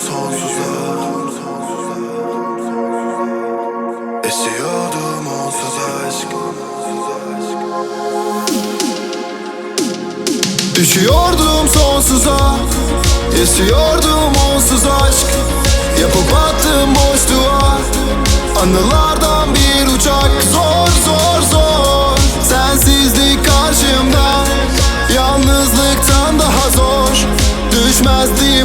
sonsuza Esiyordum onsuz aşk. Düşüyordum sonsuza. Esiyordum onsuz aşk. Yapıp attım boşluğa Anılardan bir uçak. Zor zor zor. Sensizlik karşımda. Yalnızlıktan daha zor. Düşmezdi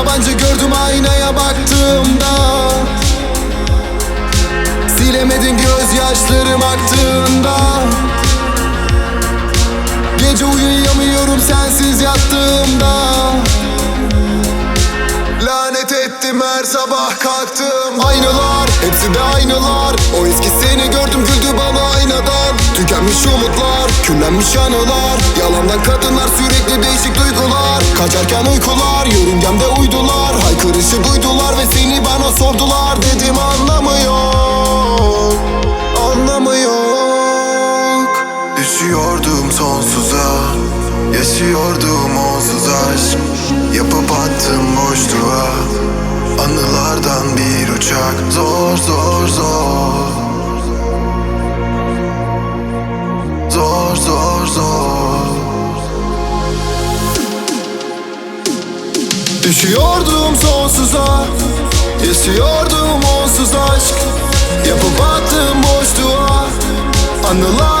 yabancı gördüm aynaya baktığımda. Silemedim gözyaşlarım aktığında. Gece uyuyamıyorum sensiz yattığımda. Lanet ettim her sabah kalktım. Aynalar, hepsi de aynalar. O eski seni gördüm güldü bana aynadan. Tükenmiş umutlar, küllenmiş anılar. Yalandan kadınlar sürekli değişik duygular. Kaçarken uykular, yörüngemde uydular Haykırışı duydular ve seni bana sordular. Dedim anlamı yok Anlamı yok Düşüyordum sonsuza Yaşıyordum onsuz aşk. Yapıp attım boşluğa Anılardan bir uçak. Zor zor Zor Düşüyordum sonsuza Yaşıyordum onsuz aşk. Yapıp attım boşluğa Anılardan